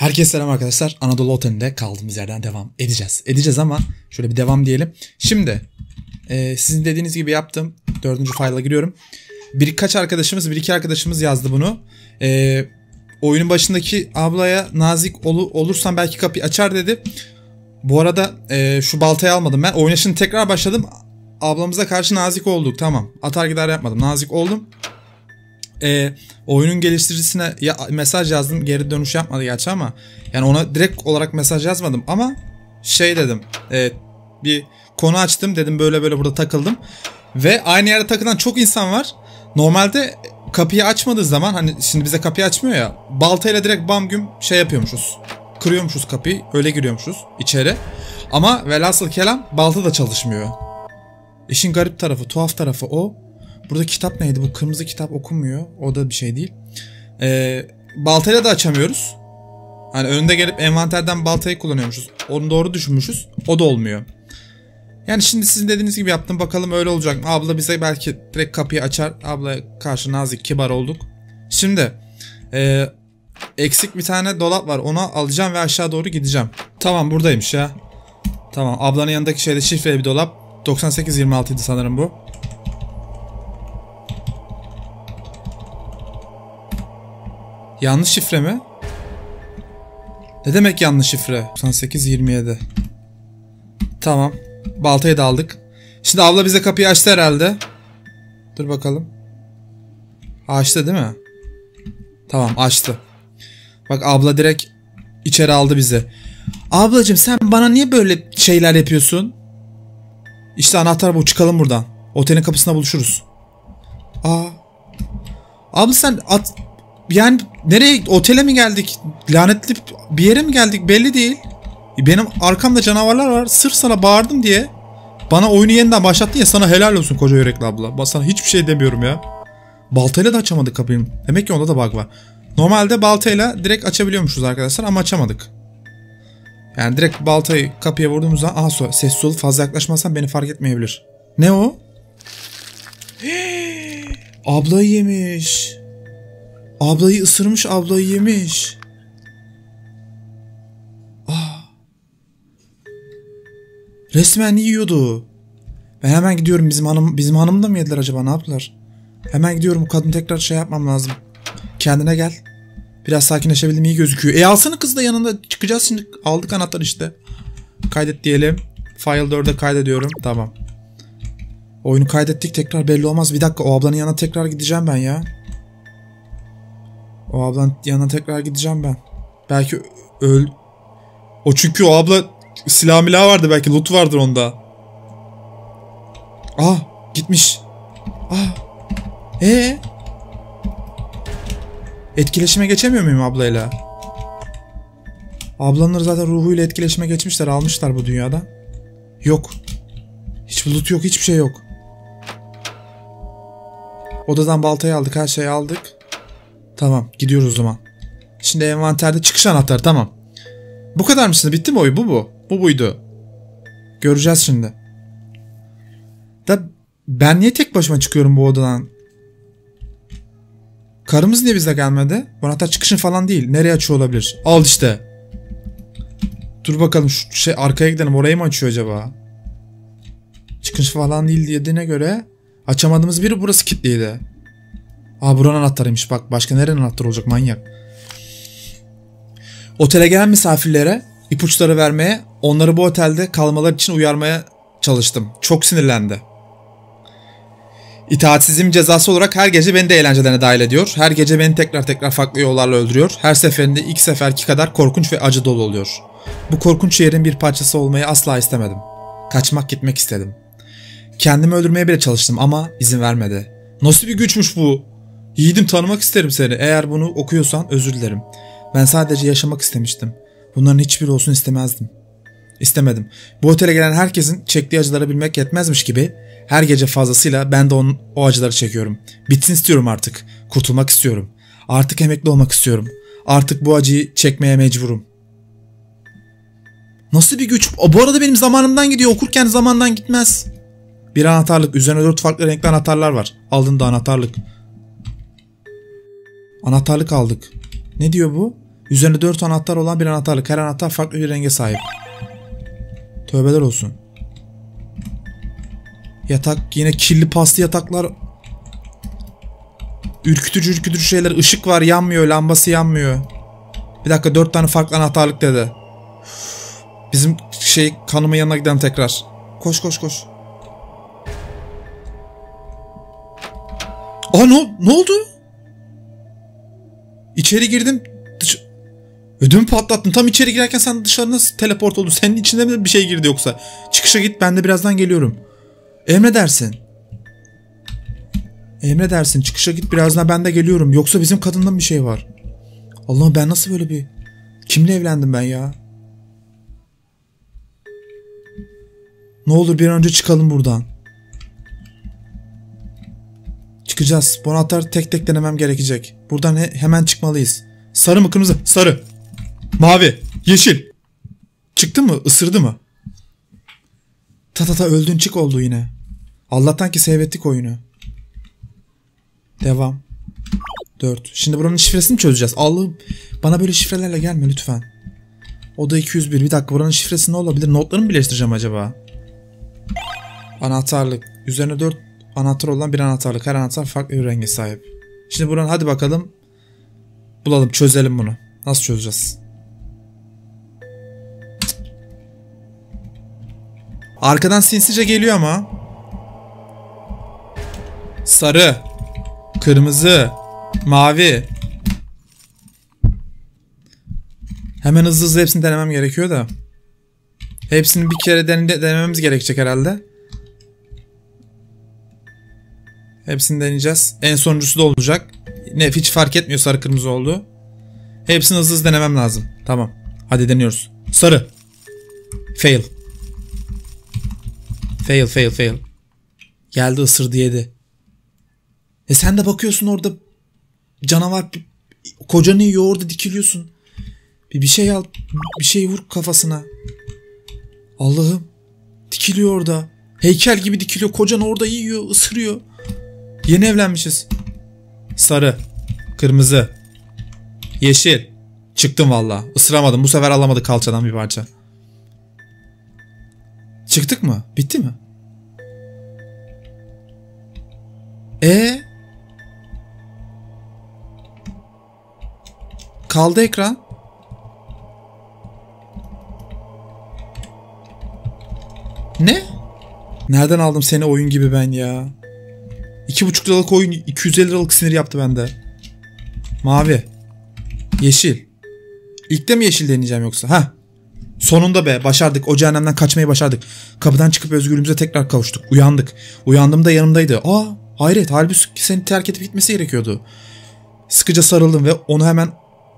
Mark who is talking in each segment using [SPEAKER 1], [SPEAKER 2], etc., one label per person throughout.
[SPEAKER 1] Herkese selam arkadaşlar. Anadolu Oteli'nde kaldığımız yerden devam edeceğiz. Edeceğiz ama şöyle bir devam diyelim. Şimdi e, sizin dediğiniz gibi yaptım. Dördüncü file'a giriyorum. Birkaç arkadaşımız, bir iki arkadaşımız yazdı bunu. E, oyunun başındaki ablaya nazik ol, olursan belki kapıyı açar dedi. Bu arada e, şu baltayı almadım ben. Şimdi tekrar başladım. Ablamıza karşı nazik olduk. Tamam. Atar gider yapmadım. Nazik oldum e, oyunun geliştiricisine ya, mesaj yazdım. Geri dönüş yapmadı gerçi ama yani ona direkt olarak mesaj yazmadım ama şey dedim. E, bir konu açtım dedim böyle böyle burada takıldım. Ve aynı yerde takılan çok insan var. Normalde kapıyı açmadığı zaman hani şimdi bize kapıyı açmıyor ya. Baltayla direkt bam güm şey yapıyormuşuz. Kırıyormuşuz kapıyı. Öyle giriyormuşuz içeri. Ama velhasıl kelam balta da çalışmıyor. İşin garip tarafı, tuhaf tarafı o. Burada kitap neydi? Bu kırmızı kitap okunmuyor. O da bir şey değil. Ee, baltayla da açamıyoruz. Hani önünde gelip envanterden baltayı kullanıyormuşuz. Onu doğru düşünmüşüz. O da olmuyor. Yani şimdi sizin dediğiniz gibi yaptım. Bakalım öyle olacak mı? Abla bize belki direkt kapıyı açar. Abla karşı nazik, kibar olduk. Şimdi e, eksik bir tane dolap var. Onu alacağım ve aşağı doğru gideceğim. Tamam buradaymış ya. Tamam ablanın yanındaki şeyde şifreli bir dolap. 98-26 idi sanırım bu. Yanlış şifre mi? Ne demek yanlış şifre? 9827. Tamam. Baltayı da aldık. Şimdi abla bize kapıyı açtı herhalde. Dur bakalım. Açtı değil mi? Tamam açtı. Bak abla direkt içeri aldı bizi. Ablacım sen bana niye böyle şeyler yapıyorsun? İşte anahtar bu çıkalım buradan. Otelin kapısında buluşuruz. Aa. Abla sen at yani nereye otele mi geldik? Lanetli bir yere mi geldik belli değil. Benim arkamda canavarlar var. Sırf sana bağırdım diye bana oyunu yeniden başlattın ya sana helal olsun koca yürekli abla. Sana hiçbir şey demiyorum ya. Baltayla da açamadık kapıyı. Demek ki onda da bug var. Normalde baltayla direkt açabiliyormuşuz arkadaşlar ama açamadık. Yani direkt baltayı kapıya vurduğumuzda aha so sessiz fazla yaklaşmazsan beni fark etmeyebilir. Ne o? Ablayı yemiş. Ablayı ısırmış ablayı yemiş. Ah. Resmen yiyordu. Ben hemen gidiyorum bizim hanım bizim hanım da mı yediler acaba ne yaptılar? Hemen gidiyorum kadın tekrar şey yapmam lazım. Kendine gel. Biraz sakinleşebildim iyi gözüküyor. E alsana kız da yanında çıkacağız şimdi. Aldık anahtar işte. Kaydet diyelim. File 4'e kaydediyorum. Tamam. Oyunu kaydettik tekrar belli olmaz. Bir dakika o ablanın yanına tekrar gideceğim ben ya. O ablanın yanına tekrar gideceğim ben. Belki öl... O çünkü o abla silah milah vardı belki loot vardır onda. Ah gitmiş. Ah. Ee? Etkileşime geçemiyor muyum ablayla? Ablanın zaten ruhuyla etkileşime geçmişler almışlar bu dünyada. Yok. Hiçbir loot yok hiçbir şey yok. Odadan baltayı aldık her şeyi aldık. Tamam gidiyoruz o zaman. Şimdi envanterde çıkış anahtarı tamam. Bu kadar mısın? Bitti mi oy? Bu bu. Bu buydu. Göreceğiz şimdi. Da ben niye tek başıma çıkıyorum bu odadan? Karımız niye bize gelmedi? Bu anahtar çıkışın falan değil. Nereye açıyor olabilir? Al işte. Dur bakalım şu şey arkaya gidelim. Orayı mı açıyor acaba? Çıkış falan değil dediğine göre açamadığımız biri burası kilitliydi. Aa buranın anahtarıymış bak. Başka nerenin anahtarı olacak manyak. Otele gelen misafirlere ipuçları vermeye, onları bu otelde kalmaları için uyarmaya çalıştım. Çok sinirlendi. İtaatsizliğim cezası olarak her gece beni de eğlencelerine dahil ediyor. Her gece beni tekrar tekrar farklı yollarla öldürüyor. Her seferinde ilk seferki kadar korkunç ve acı dolu oluyor. Bu korkunç yerin bir parçası olmayı asla istemedim. Kaçmak gitmek istedim. Kendimi öldürmeye bile çalıştım ama izin vermedi. Nasıl bir güçmüş bu? Yiğidim tanımak isterim seni. Eğer bunu okuyorsan özür dilerim. Ben sadece yaşamak istemiştim. Bunların hiçbiri olsun istemezdim. İstemedim. Bu otele gelen herkesin çektiği acıları bilmek yetmezmiş gibi her gece fazlasıyla ben de onun, o acıları çekiyorum. Bitsin istiyorum artık. Kurtulmak istiyorum. Artık emekli olmak istiyorum. Artık bu acıyı çekmeye mecburum. Nasıl bir güç? Bu arada benim zamanımdan gidiyor. Okurken zamandan gitmez. Bir anahtarlık. Üzerine dört farklı renkli anahtarlar var. Aldın da anahtarlık. Anahtarlık aldık. Ne diyor bu? Üzerinde 4 anahtar olan bir anahtarlık. Her anahtar farklı bir renge sahip. Tövbeler olsun. Yatak yine kirli paslı yataklar. Ürkütücü ürkütücü şeyler. Işık var yanmıyor. Lambası yanmıyor. Bir dakika dört tane farklı anahtarlık dedi. Bizim şey kanımın yanına gidelim tekrar. Koş koş koş. Aa ne, ne oldu? İçeri girdim. Dış... Ödümü patlattın. Tam içeri girerken sen dışarı nasıl teleport oldun? Senin içinde mi bir şey girdi yoksa? Çıkışa git ben de birazdan geliyorum. Emredersin. Emredersin çıkışa git birazdan ben de geliyorum. Yoksa bizim kadından bir şey var. Allah'ım ben nasıl böyle bir... Kimle evlendim ben ya? Ne olur bir an önce çıkalım buradan. Çıkacağız. Bu anahtarı tek tek denemem gerekecek. Buradan he- hemen çıkmalıyız. Sarı mı kırmızı? Sarı. Mavi. Yeşil. Çıktı mı? Isırdı mı? Ta ta ta öldün çık oldu yine. Allah'tan ki seyrettik oyunu. Devam. 4. Şimdi buranın şifresini çözeceğiz. Allah'ım bana böyle şifrelerle gelme lütfen. Oda 201. Bir dakika buranın şifresi ne olabilir? Notlarını mı birleştireceğim acaba? Anahtarlık. Üzerine 4 anahtar olan bir anahtarlık. Her anahtar farklı bir renge sahip. Şimdi buranın hadi bakalım. Bulalım çözelim bunu. Nasıl çözeceğiz? Arkadan sinsice geliyor ama. Sarı. Kırmızı. Mavi. Hemen hızlı hızlı hepsini denemem gerekiyor da. Hepsini bir kere den- denememiz gerekecek herhalde. Hepsini deneyeceğiz. En sonuncusu da olacak. Ne hiç fark etmiyor sarı kırmızı oldu. Hepsini hızlı hızlı denemem lazım. Tamam. Hadi deniyoruz. Sarı. Fail. Fail fail fail. Geldi ısırdı yedi. E sen de bakıyorsun orada canavar kocanı yiyor orada dikiliyorsun. Bir, bir şey al bir şey vur kafasına. Allah'ım dikiliyor orada. Heykel gibi dikiliyor. Kocan orada yiyor, ısırıyor. Yeni evlenmişiz. Sarı, kırmızı, yeşil. Çıktım valla. Isıramadım. Bu sefer alamadık kalçadan bir parça. Çıktık mı? Bitti mi? E Kaldı ekran. Ne? Nereden aldım seni oyun gibi ben ya? 2,5 liralık oyun 250 liralık sinir yaptı bende. Mavi. Yeşil. İlk de mi yeşil deneyeceğim yoksa? Ha. Sonunda be başardık. O cehennemden kaçmayı başardık. Kapıdan çıkıp özgürlüğümüze tekrar kavuştuk. Uyandık. Uyandığımda yanımdaydı. Aa hayret halbuki seni terk edip gitmesi gerekiyordu. Sıkıca sarıldım ve onu hemen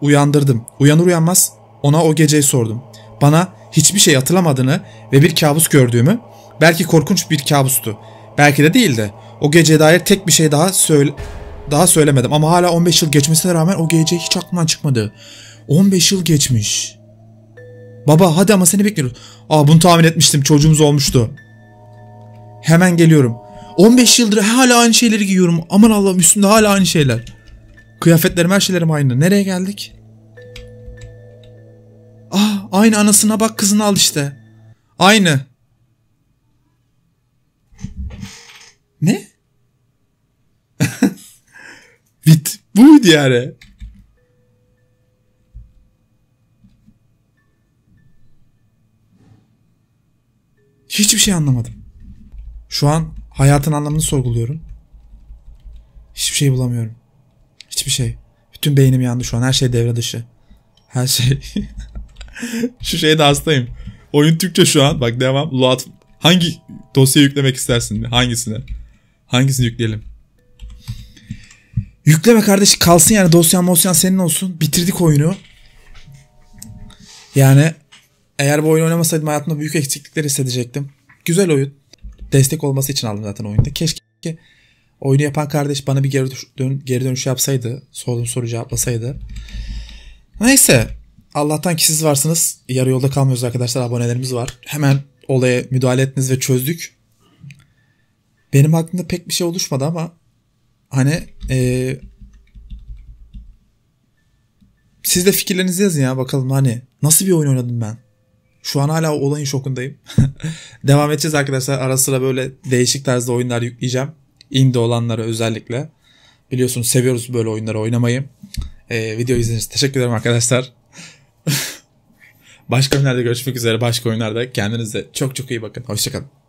[SPEAKER 1] uyandırdım. Uyanır uyanmaz ona o geceyi sordum. Bana hiçbir şey hatırlamadığını ve bir kabus gördüğümü, belki korkunç bir kabustu. Belki de değildi. O geceye dair tek bir şey daha söyle daha söylemedim ama hala 15 yıl geçmesine rağmen o gece hiç aklımdan çıkmadı. 15 yıl geçmiş. Baba hadi ama seni bekliyoruz. Aa bunu tahmin etmiştim çocuğumuz olmuştu. Hemen geliyorum. 15 yıldır hala aynı şeyleri giyiyorum. Aman Allah'ım üstümde hala aynı şeyler. Kıyafetlerim her şeylerim aynı. Nereye geldik? Ah aynı anasına bak kızını al işte. Aynı. Ne? Buydu yani. Hiçbir şey anlamadım. Şu an hayatın anlamını sorguluyorum. Hiçbir şey bulamıyorum. Hiçbir şey. Bütün beynim yandı şu an. Her şey devre dışı. Her şey. şu şeye de hastayım. Oyun Türkçe şu an. Bak devam. Load. Hangi dosyayı yüklemek istersin? Hangisine? Hangisini yükleyelim? Yükleme kardeş kalsın yani dosyan mosyan senin olsun. Bitirdik oyunu. Yani eğer bu oyunu oynamasaydım hayatımda büyük eksiklikler hissedecektim. Güzel oyun. Destek olması için aldım zaten oyunda. Keşke oyunu yapan kardeş bana bir geri, dön geri dönüş yapsaydı. Sorduğum soru cevaplasaydı. Neyse. Allah'tan ki siz varsınız. Yarı yolda kalmıyoruz arkadaşlar. Abonelerimiz var. Hemen olaya müdahale ettiniz ve çözdük. Benim aklımda pek bir şey oluşmadı ama hani ee, siz de fikirlerinizi yazın ya bakalım hani nasıl bir oyun oynadım ben. Şu an hala olayın şokundayım. Devam edeceğiz arkadaşlar. Ara sıra böyle değişik tarzda oyunlar yükleyeceğim. Indie olanları özellikle. Biliyorsunuz seviyoruz böyle oyunları oynamayı. Ee, video izlediğiniz teşekkür ederim arkadaşlar. başka oyunlarda görüşmek üzere. Başka oyunlarda kendinize çok çok iyi bakın. Hoşçakalın.